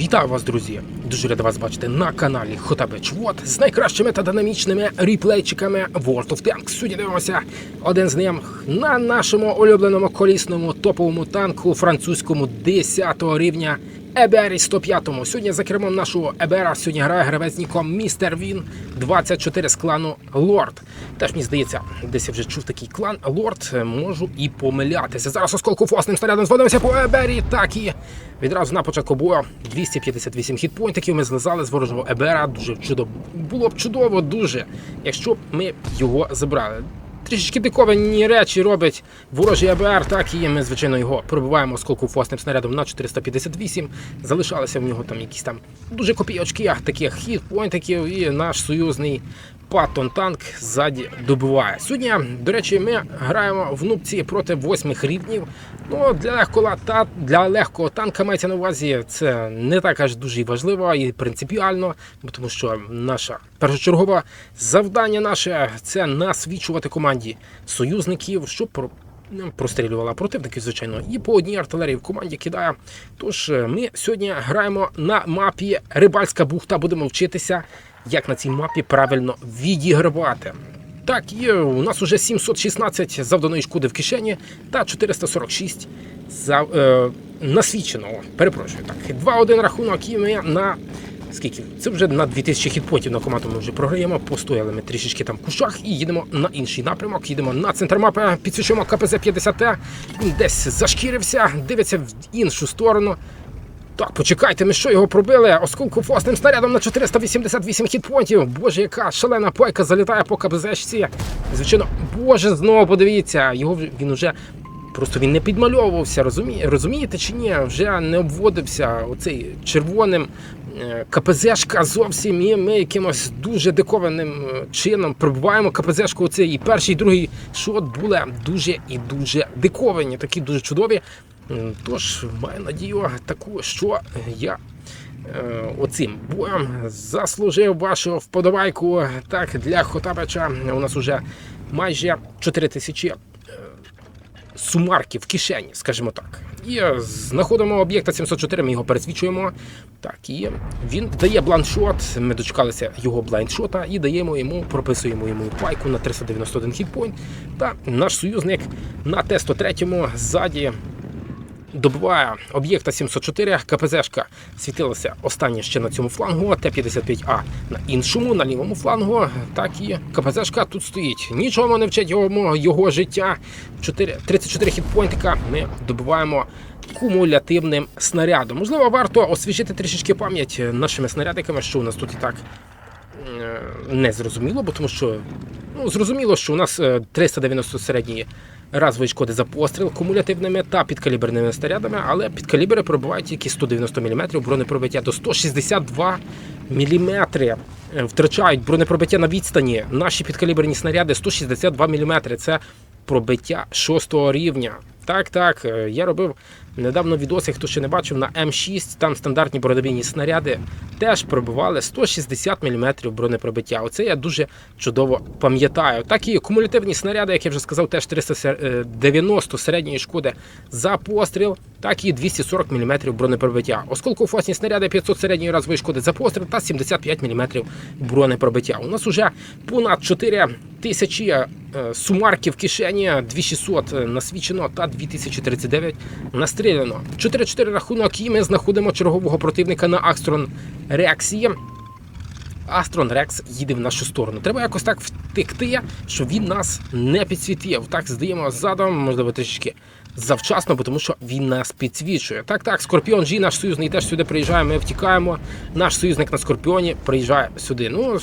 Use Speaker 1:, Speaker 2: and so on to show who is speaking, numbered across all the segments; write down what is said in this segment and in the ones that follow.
Speaker 1: Вітаю вас, друзі! Дуже рада вас бачити на каналі Хотабич Вот з найкращими та динамічними ріплейчиками World of Tanks. Сьогодні дивимося один з них на нашому улюбленому колісному топовому танку французькому 10 рівня Ебері 105. Сьогодні за кермом нашого Ебера сьогодні грає гравець ніком Містер Він 24 з клану Лорд. Теж мені здається, десь я вже чув такий клан Лорд. Можу і помилятися. Зараз осколку фосним снарядом зводимося по Ебері. Так і відразу на початку бою 258 хітпойнтиків ми злизали з ворожого ЕБРа Дуже чудово. Було б чудово, дуже, якщо б ми його забрали. Трішечки диковані речі робить ворожий АБР, так і ми, звичайно, його пробиваємо осколку фосним снарядом на 458. Залишалися в нього там якісь там дуже копійочки таких хітпойнтиків, і наш союзний Паттон танк ззаді добиває. Сьогодні, до речі, ми граємо в нубці проти восьмих рівнів. Ну, для легкого, та, для легкого танка мається на увазі, це не так аж дуже важливо і принципіально, тому що наше першочергове завдання наше це насвічувати команді союзників, щоб ну, Прострілювала противників, звичайно, і по одній артилерії в команді кидає. Тож е, ми сьогодні граємо на мапі Рибальська бухта. Будемо вчитися, як на цій мапі правильно відігравати. Так, є у нас уже 716 завданої шкоди в кишені та 446 за, е, насвіченого. Перепрошую, так. 2-1 рахунок і ми на. Скільки? Це вже на 2000 хітпотів на команду ми вже програємо. Постояли ми трішечки там в кущах і їдемо на інший напрямок. Їдемо на центр мапи, підсвічуємо КПЗ 50Т. Він десь зашкірився, дивиться в іншу сторону. Так, почекайте, ми що його пробили? Осколку фосним снарядом на 488 хітпонтів. Боже, яка шалена пайка залітає по КБЗшці. Звичайно, боже, знову подивіться, його він уже. Просто він не підмальовувався, розуміє, розумієте чи ні? Вже не обводився оцей червоним е, КПЗшка зовсім. І ми якимось дуже дикованим е, чином пробуваємо КПЗшку. Оцей і перший, і другий шот були дуже і дуже диковані, такі дуже чудові. Тож маю надію таку, що я е, оцим боєм заслужив вашу вподобайку. Так, для Хотабича у нас уже майже 4 тисячі е, сумарки в кишені, скажімо так. І знаходимо об'єкта 704, ми його пересвічуємо. Так, і він дає бланшот. Ми дочекалися його блайндшота і даємо йому, прописуємо йому пайку на 391 хітпойнт. Та наш союзник на Т-103 ззаді добиває об'єкта 704, КПЗшка світилася останнє ще на цьому флангу, Т-55А на іншому, на лівому флангу. Так і КПЗшка тут стоїть. Нічого не вчить його, його життя. 4, 34 хітпойнтика ми добиваємо кумулятивним снарядом. Можливо, варто освіжити трішечки пам'ять нашими снарядиками, що у нас тут і так е, не зрозуміло, бо тому що ну, зрозуміло, що у нас е, 390 середньої разової шкоди за постріл кумулятивними та підкаліберними снарядами, але підкалібри пробувають тільки 190 мм, бронепробиття до 162 мм. Втрачають бронепробиття на відстані. Наші підкаліберні снаряди 162 мм. Це пробиття 6 рівня. Так, так, е, я робив недавно відоси, хто ще не бачив, на М6, там стандартні бронебійні снаряди теж пробивали 160 мм бронепробиття. Оце я дуже чудово пам'ятаю. Так і кумулятивні снаряди, як я вже сказав, теж 390 середньої шкоди за постріл, так і 240 мм бронепробиття. Осколкофосні снаряди 500 середньої разової шкоди за постріл та 75 мм бронепробиття. У нас уже понад 4 тисячі е, сумарки в кишені, 2600 насвічено та 2039 настріляно. 4-4 рахунок, і ми знаходимо чергового противника на Акстрон Рексі. Астрон Рекс їде в нашу сторону. Треба якось так втекти, щоб він нас не підсвітив. Так, здаємо задом, можливо, трішечки завчасно, тому що він нас підсвічує. Так, так, Скорпіон G, наш союзний, теж сюди приїжджає, ми втікаємо. Наш союзник на Скорпіоні приїжджає сюди. Ну.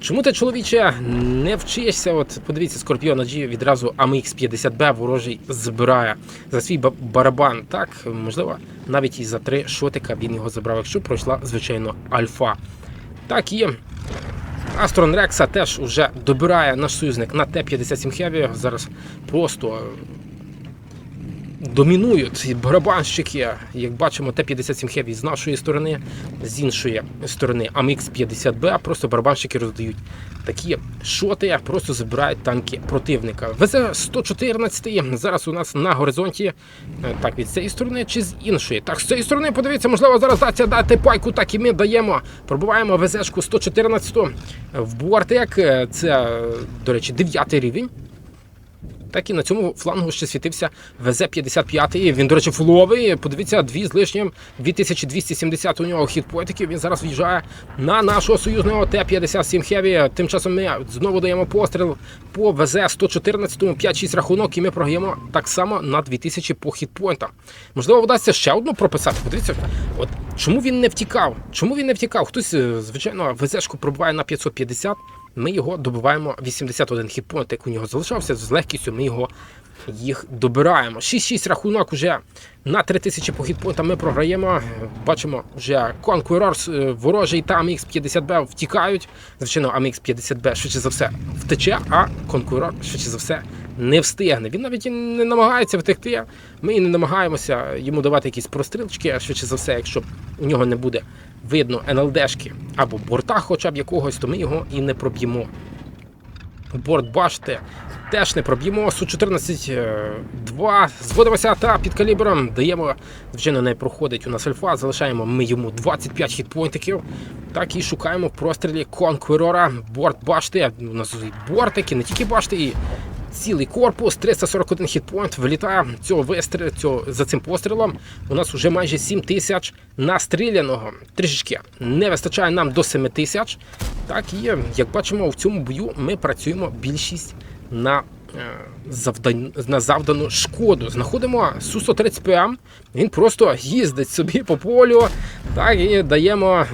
Speaker 1: Чому ти, чоловіче, не вчишся? От подивіться, Скорпіон G відразу АМХ-50Б ворожий збирає за свій барабан. Так, можливо, навіть і за три шотика він його забрав, якщо пройшла, звичайно, альфа. Так і Астрон Рекса теж вже добирає наш союзник на Т-57 Heavy. Зараз просто домінують барабанщики. Як бачимо, Т-57 Heavy з нашої сторони, з іншої сторони АМХ-50Б. Просто барабанщики роздають такі шоти, просто забирають танки противника. ВЗ-114 зараз у нас на горизонті. Е, Так, від цієї сторони чи з іншої. Так, з цієї сторони, подивіться, можливо, зараз даться дати пайку, так і ми даємо. Пробуваємо ВЗ-шку 114 в бортик. Е, Це, до речі, 9 рівень. Так і на цьому флангу ще світився ВЗ-55. Він, до речі, фуловий. Подивіться, дві з лишнім 2270 у нього хітпойтиків. Він зараз в'їжджає на нашого союзного Т-57 Heavy. Тим часом ми знову даємо постріл по ВЗ-114, 5-6 рахунок, і ми програємо так само на 2000 по хітпойнтам. Можливо, вдасться ще одну прописати. Подивіться, от чому він не втікав? Чому він не втікав? Хтось, е, звичайно, ВЗ-шку пробиває на 550. Ми його добиваємо 81 хітпоінт, як у нього залишався. З легкістю ми його їх добираємо. 6-6 рахунок уже на 3000 по хітпоінтам ми програємо. Бачимо, вже Conquerors е, ворожий та AMX-50B втікають. Звичайно, AMX-50B швидше за все втече, а Conqueror швидше за все не встигне. Він навіть і не намагається втекти. Ми і не намагаємося йому давати якісь прострілочки, а швидше за все, якщо у нього не буде видно НЛДшки або борта хоча б якогось, то ми його і не проб'ємо. Борт башти теж не проб'ємо. Су-14 2 зводимося та під калібром даємо, звичайно, не проходить у нас альфа, залишаємо ми йому 25 хітпойнтиків. Так і шукаємо в прострілі Конкурора. Борт башти. У нас бортики, не тільки башти, і цілий корпус, 341 хітпойнт. Вилітає цього вистрілу, цього, за цим пострілом. У нас вже майже 7 тисяч настріляного. Трішечки не вистачає нам до 7 тисяч. Так і як бачимо, в цьому бою ми працюємо більшість на, е, завдан... на завдану шкоду. Знаходимо Су-130 ПМ. Він просто їздить собі по полю. Так і даємо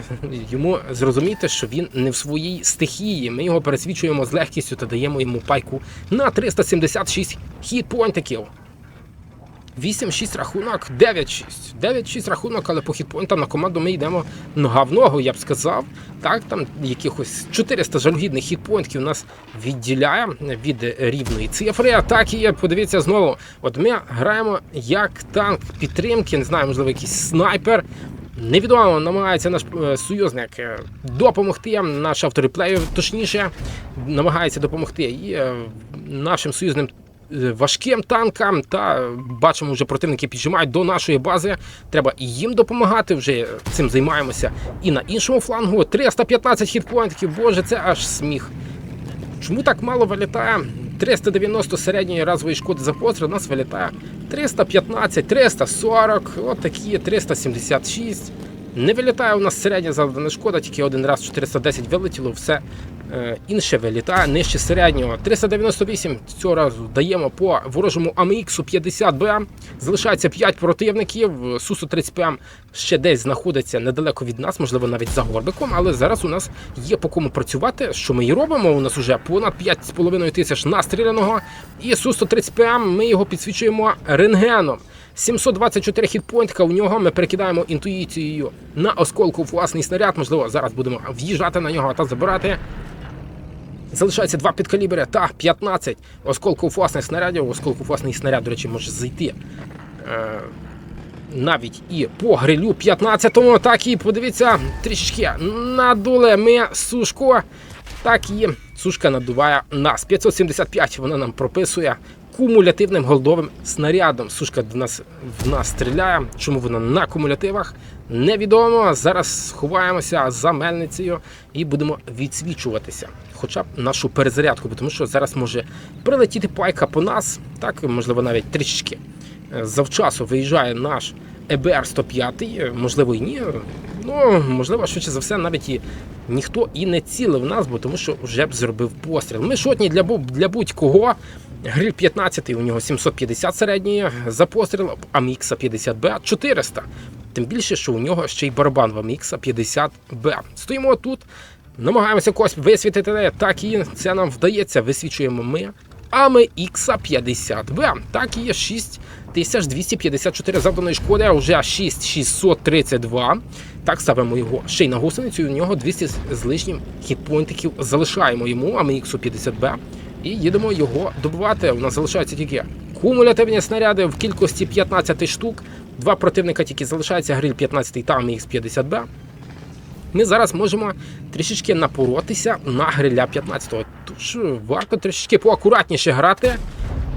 Speaker 1: йому зрозуміти, що він не в своїй стихії. Ми його пересвічуємо з легкістю та даємо йому пайку на 376 хітпойнтиків. 8-6 рахунок, 9-6. 9-6 рахунок, але по хітпойнтам на команду ми йдемо нога в ногу, я б сказав. Так, там якихось 400 жалюгідних хітпойнтів нас відділяє від рівної цифри. Так і подивіться знову. От ми граємо як танк підтримки, не знаю, можливо, якийсь снайпер. Невідомо намагається наш е, союзник е, допомогти, наш автореплею, точніше, намагається допомогти і е, нашим союзним важким танкам. Та бачимо, вже противники піджимають до нашої бази. Треба і їм допомагати. Вже цим займаємося. І на іншому флангу 315 хітпоінтів. Боже, це аж сміх. Чому так мало вилітає? 390 середньої разової шкоди за постріл, нас вилітає 315, 340, отакі, 376. Не вилітає у нас середня завдана шкода, тільки один раз 410 вилетіло, все інше вилітає нижче середнього. 398 цього разу даємо по ворожому АМХ 50Б. Залишається 5 противників. Сусу 35 ще десь знаходиться недалеко від нас, можливо, навіть за горбиком, але зараз у нас є по кому працювати. Що ми і робимо? У нас вже понад 5,5 тисяч настріляного. І Су-135 ми його підсвічуємо рентгеном. 724 хітпойнтка у нього ми перекидаємо інтуїцією на осколку власний снаряд. Можливо, зараз будемо в'їжджати на нього та забирати. Залишається два підкалібри та 15 осколку власних снарядів. Осколку власний снаряд, до речі, може зайти. Е, навіть і по грилю 15-му. Так і подивіться, трішечки надули ми сушку. Так і сушка надуває нас. 575 вона нам прописує кумулятивним голдовим снарядом. Сушка до нас в нас стріляє. Чому вона на кумулятивах? Невідомо. Зараз сховаємося за мельницею і будемо відсвічуватися. Хоча б нашу перезарядку, тому що зараз може прилетіти пайка по нас, так можливо навіть трішечки е, завчасу виїжджає наш ЕБР 105, можливо і ні. Ну, можливо, швидше за все, навіть і ніхто і не цілив нас, бо тому що вже б зробив постріл. Ми шотні для, для будь-кого. Гриль 15 у нього 750 середньої, за постріл Амікса 50Б 400. Тим більше, що у нього ще й барабан в Амікса 50Б. Стоїмо тут, намагаємося когось висвітити, так і це нам вдається. Висвічуємо ми. Ами Ікса 50Б. Так є 6254 завданої шкоди, а вже 6632. Так ставимо його ще й на гусеницю, у нього 200 з лишнім хітпойнтиків залишаємо йому, Ами Іксу 50Б. І їдемо його добувати. У нас залишається тільки кумулятивні снаряди в кількості 15 штук. Два противника тільки залишаються, гриль 15 та АМХ-50Б. Ми зараз можемо трішечки напоротися на гриля 15-го. Тож варто трішечки поакуратніше грати.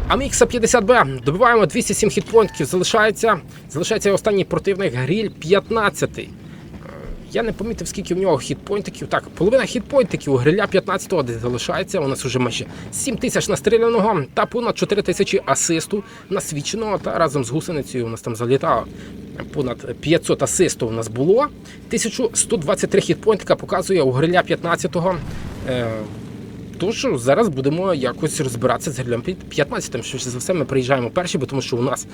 Speaker 1: А Мікса 50Б добиваємо 207 хітпоінтів, залишається. Залишається останній противник гриль 15. Я не помітив, скільки в нього хітпоінтиків. Так, половина хітпоінтиків у гриля 15-го десь залишається. У нас вже майже 7 тисяч настріляного та понад 4 тисячі асисту насвіченого. Та разом з гусеницею у нас там залітало. Понад 500 асисту у нас було. 1123 хітпоінтика показує у гриля 15-го. Е, Тож зараз будемо якось розбиратися з грилем 15. Швидше за все, ми приїжджаємо перші, бо тому що у нас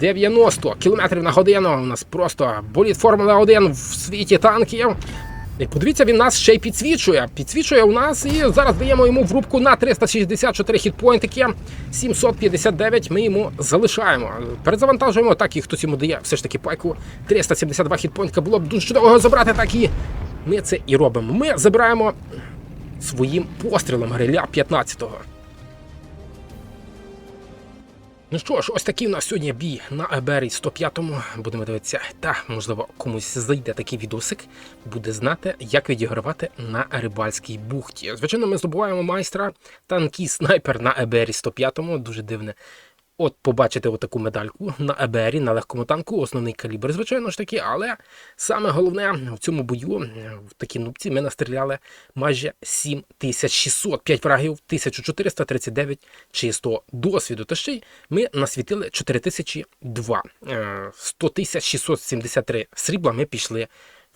Speaker 1: 90 км на годину. У нас просто боліт Формула 1 в світі танків. І подивіться, він нас ще й підсвічує. Підсвічує у нас і зараз даємо йому в рубку на 364 хітпоінтики. 759 ми йому залишаємо. Перезавантажуємо, так і хтось йому дає все ж таки пайку. 372 хітпоінтика було б дуже чудово забрати, так і ми це і робимо. Ми забираємо своїм пострілом гриля 15-го. Ну що ж, ось такий у нас сьогодні бій на Ебері 105-му. Будемо дивитися, та можливо комусь зайде такий відосик, буде знати, як відігравати на рибальській бухті. Звичайно, ми здобуваємо майстра танкі снайпер на Ебері 105-му. Дуже дивне. От побачите отаку медальку на ЕБРі, на легкому танку, основний калібр, звичайно ж таки, але саме головне в цьому бою, в такій нубці, ми настріляли майже 7600, 5 врагів, 1439 чистого досвіду. Та ще й ми насвітили 4002, Е, 100 673 срібла ми пішли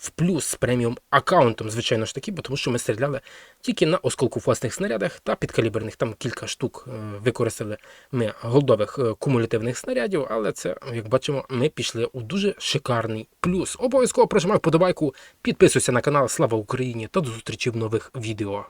Speaker 1: в плюс з преміум аккаунтом, звичайно ж таки, бо тому що ми стріляли тільки на осколкофосних снарядах та підкаліберних. Там кілька штук е, використали ми голдових е, кумулятивних снарядів, але це, як бачимо, ми пішли у дуже шикарний плюс. Обов'язково прожимай вподобайку, підписуйся на канал Слава Україні та до зустрічі в нових відео.